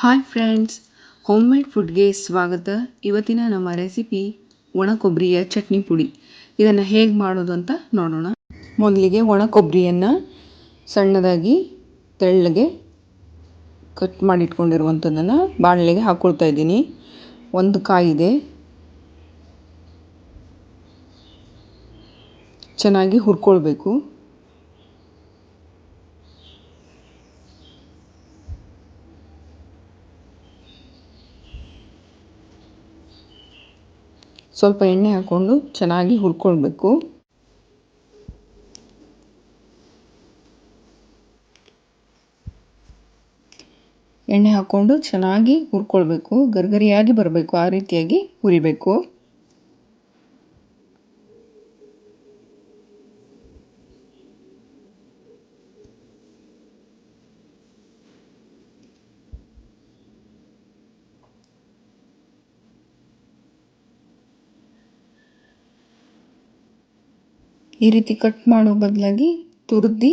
Hi friends home made ಫುಡ್ಗೆ ಸ್ವಾಗತ. ಇವತ್ತಿನ ನಮ್ಮ ರೆಸಿಪಿ ಒಣ ಕೊಬ್ಬರಿಯ ಚಟ್ನಿ ಪುಡಿ. ಇದನ್ನು ಹೇಗೆ ಮಾಡೋದು ಅಂತ ನೋಡೋಣ. ಮೊದಲಿಗೆ ಒಣ ಕೊಬ್ಬರಿಯನ್ನು ಸಣ್ಣದಾಗಿ ತೆಳ್ಳಗೆ ಕಟ್ ಮಾಡಿಟ್ಕೊಂಡಿರುವಂಥದ್ದನ್ನು ಬಾಣಲೆಗೆ ಹಾಕ್ಕೊಳ್ತಾ ಇದ್ದೀನಿ. ಒಂದು ಕಾಯಿದೆ. ಚೆನ್ನಾಗಿ ಹುರ್ಕೊಳ್ಬೇಕು. ಸ್ವಲ್ಪ ಎಣ್ಣೆ ಹಾಕ್ಕೊಂಡು ಚೆನ್ನಾಗಿ ಹುರ್ಕೊಳ್ಬೇಕು. ಎಣ್ಣೆ ಹಾಕ್ಕೊಂಡು ಚೆನ್ನಾಗಿ ಹುರ್ಕೊಳ್ಬೇಕು. ಗರಿಗರಿಯಾಗಿ ಬರಬೇಕು ಆ ರೀತಿಯಾಗಿ ಹುರಿಬೇಕು. ಈ ರೀತಿ ಕಟ್ ಮಾಡೋ ಬದಲಾಗಿ ತುರಿದು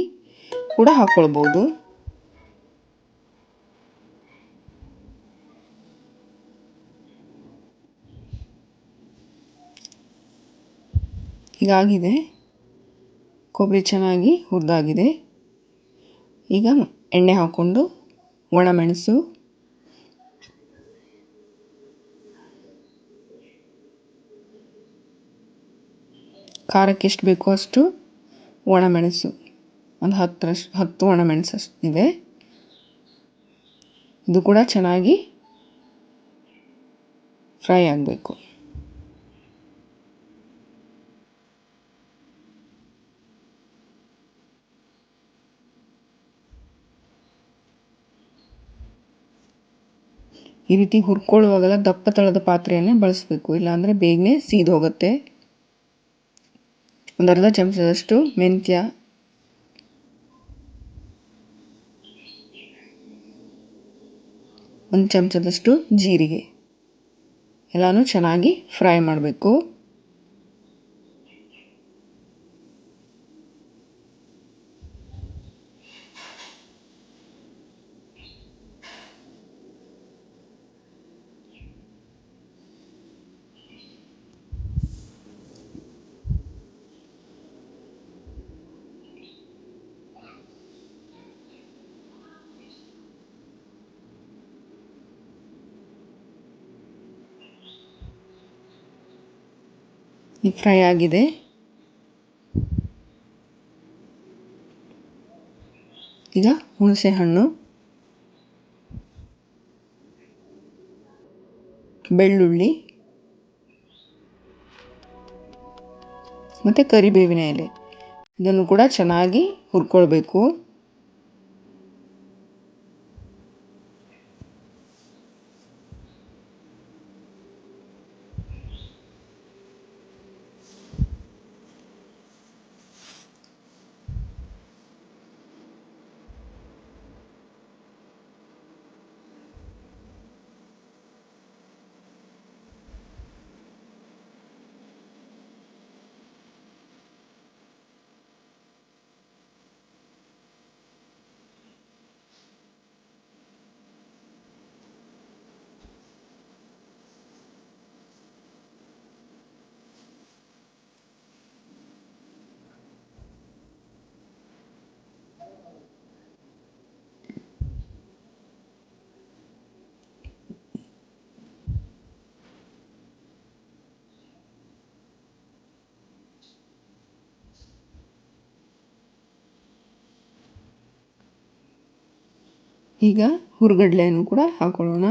ಕೂಡ ಹಾಕ್ಕೊಳ್ಬೋದು ಹೀಗಾಗಿದೆ ಕೊಬ್ಬರಿ ಚೆನ್ನಾಗಿ ಹುರಿದಾಗಿದೆ. ಈಗ ಎಣ್ಣೆ ಹಾಕ್ಕೊಂಡು ಒಣಮೆಣಸು ಖಾರಕ್ಕೆ ಎಷ್ಟು ಬೇಕೋ ಅಷ್ಟು ಒಣಮೆಣಸು. ಒಂದು ಹತ್ತರಷ್ಟು ಹತ್ತು ಒಣಮೆಣಸು ಇದೆ ಇದು ಕೂಡ ಚೆನ್ನಾಗಿ ಫ್ರೈ ಆಗಬೇಕು. ಈ ರೀತಿ ಹುರ್ಕೊಳ್ಳುವಾಗೆಲ್ಲ ದಪ್ಪ ತಳದ ಪಾತ್ರೆಯನ್ನೇ ಬಳಸಬೇಕು. ಇಲ್ಲಾಂದರೆ ಬೇಗನೆ ಸೀದೋಗುತ್ತೆ. ಒಂದು ಚಮಚದಷ್ಟು ಮೆಂತ್ಯ. ಒಂದು ಚಮಚದಷ್ಟು ಜೀರಿಗೆ. ಎಲ್ಲನೂ ಚೆನ್ನಾಗಿ ಫ್ರೈ ಮಾಡಬೇಕು. ಫ್ರೈ ಆಗಿದೆ. ಈಗ ಹುಣಸೆ ಹಣ್ಣು. ಬೆಳ್ಳುಳ್ಳಿ. ಮತ್ತು ಕರಿಬೇವಿನ ಎಲೆ. ಇದನ್ನು ಕೂಡ ಚೆನ್ನಾಗಿ ಹುರ್ಕೊಳ್ಬೇಕು. ಈಗ ಹುರ್ಗಡ್ಲೆಯನ್ನು ಕೂಡ ಹಾಕೊಳ್ಳೋಣ.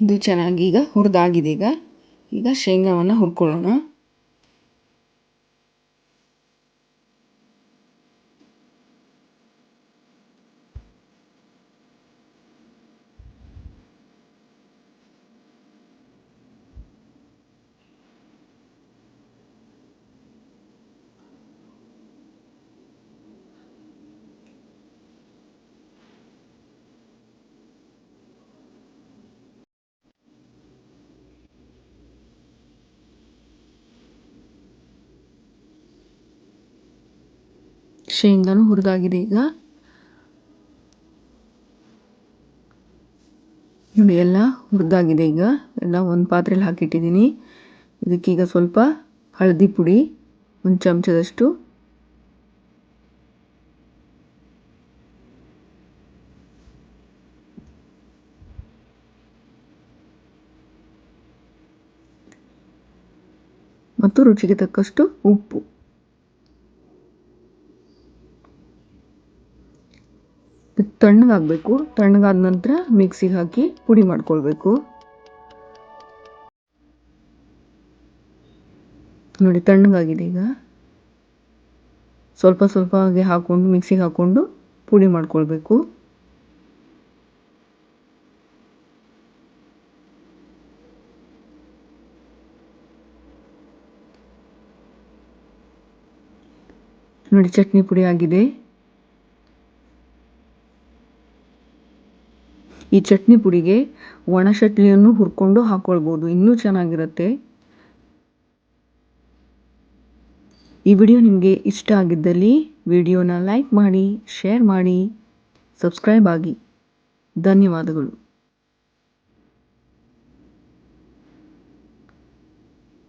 ಇದು ಚೆನ್ನಾಗಿ ಈಗ ಹುರಿದಾಗಿದೆ ಈಗ. ಈಗ ಶೇಂಗಾವನ್ನು ಹುರ್ಕೊಳ್ಳೋಣ. ಶೇಂಗಾನು ಹುರಿದಾಗಿದೆ. ಈಗ ನೋಡಿ, ಎಲ್ಲ ಹುರಿದಾಗಿದೆ. ಈಗ ಎಲ್ಲ ಒಂದು ಪಾತ್ರೆಯಲ್ಲಿ ಹಾಕಿಟ್ಟಿದ್ದೀನಿ. ಇದಕ್ಕೀಗ ಸ್ವಲ್ಪ ಹಳದಿ ಪುಡಿ, ಒಂದು ಚಮಚದಷ್ಟು ಮತ್ತು ರುಚಿಗೆ ತಕ್ಕಷ್ಟು ಉಪ್ಪು. ತಣ್ಣಗಾಗಬೇಕು. ತಣ್ಣಗಾದ ನಂತರ ಮಿಕ್ಸಿಗೆ ಹಾಕಿ ಪುಡಿ ಮಾಡ್ಕೊಳ್ಬೇಕು. ನೋಡಿ ತಣ್ಣಗಾಗಿದೆ ಈಗ. ಸ್ವಲ್ಪ ಸ್ವಲ್ಪ ಹಾಗೆ ಹಾಕ್ಕೊಂಡು ಮಿಕ್ಸಿಗೆ ಹಾಕ್ಕೊಂಡು ಪುಡಿ ಮಾಡ್ಕೊಳ್ಬೇಕು. ನೋಡಿ ಚಟ್ನಿ ಪುಡಿ ಆಗಿದೆ. ಈ ಚಟ್ನಿ ಪುಡಿಗೆ ಒಣ ಚಟ್ನಿಯನ್ನು ಹುರ್ಕೊಂಡು ಹಾಕ್ಕೊಳ್ಬೋದು ಇನ್ನೂ ಚೆನ್ನಾಗಿರುತ್ತೆ. ಈ ವಿಡಿಯೋ ನಿಮಗೆ ಇಷ್ಟ ಆಗಿದ್ದಲ್ಲಿ ವಿಡಿಯೋನ ಲೈಕ್ ಮಾಡಿ, ಶೇರ್ ಮಾಡಿ, ಸಬ್ಸ್ಕ್ರೈಬ್ ಆಗಿ. ಧನ್ಯವಾದಗಳು.